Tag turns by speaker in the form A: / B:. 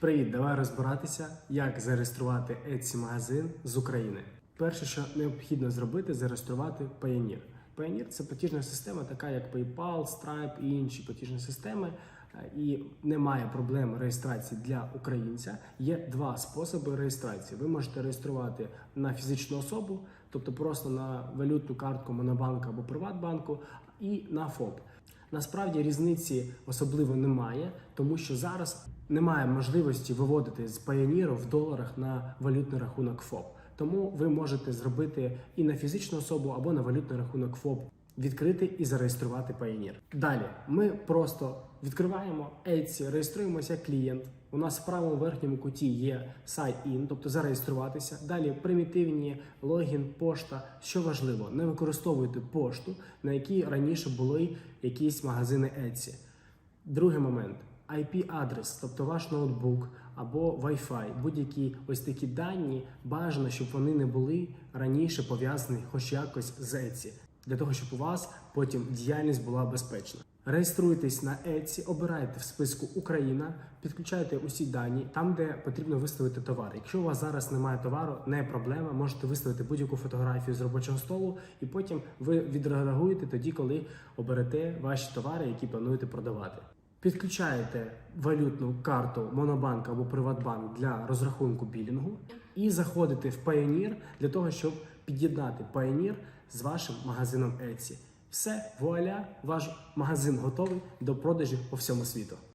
A: Привіт, давай розбиратися, як зареєструвати Etsy магазин з України. Перше, що необхідно зробити, зареєструвати Payoneer. Payoneer – це платіжна система, така як PayPal, Stripe і інші платіжні системи. Е, І немає проблем реєстрації для українця. Є два способи реєстрації. Ви можете реєструвати на фізичну особу, тобто просто на валютну картку Монобанку або Приватбанку, і на ФОП. Насправді різниці особливо немає, тому що зараз немає можливості виводити з Payoneer в доларах на валютний рахунок ФОП. Тому ви можете зробити і на фізичну особу або на валютний рахунок ФОП. Відкрити і зареєструвати Payoneer. Далі ми просто відкриваємо Etsy, реєструємося як клієнт. У нас в правому верхньому куті є In, тобто зареєструватися. Далі примітивні логін, пошта. Що важливо, не використовуйте пошту, на якій раніше були якісь магазини Etsy. Другий момент. IP-адрес, тобто ваш ноутбук або Wi-Fi, будь-які ось такі дані, бажано, щоб вони не були раніше пов'язані хоч якось з Etsy, для того, щоб у вас потім діяльність була безпечна. Реєструйтесь на Etsy, обирайте в списку Україна, підключайте усі дані там, де потрібно виставити товар. Якщо у вас зараз немає товару, не проблема. Можете виставити будь-яку фотографію з робочого столу, і потім ви відреагуєте тоді, коли оберете ваші товари, які плануєте продавати. Підключаєте валютну карту Монобанк або Приватбанк для розрахунку білінгу і заходите в Payoneer для того, щоб під'єднати Payoneer з вашим магазином Etsy. Все, вуаля, ваш магазин готовий до продажів по всьому світу.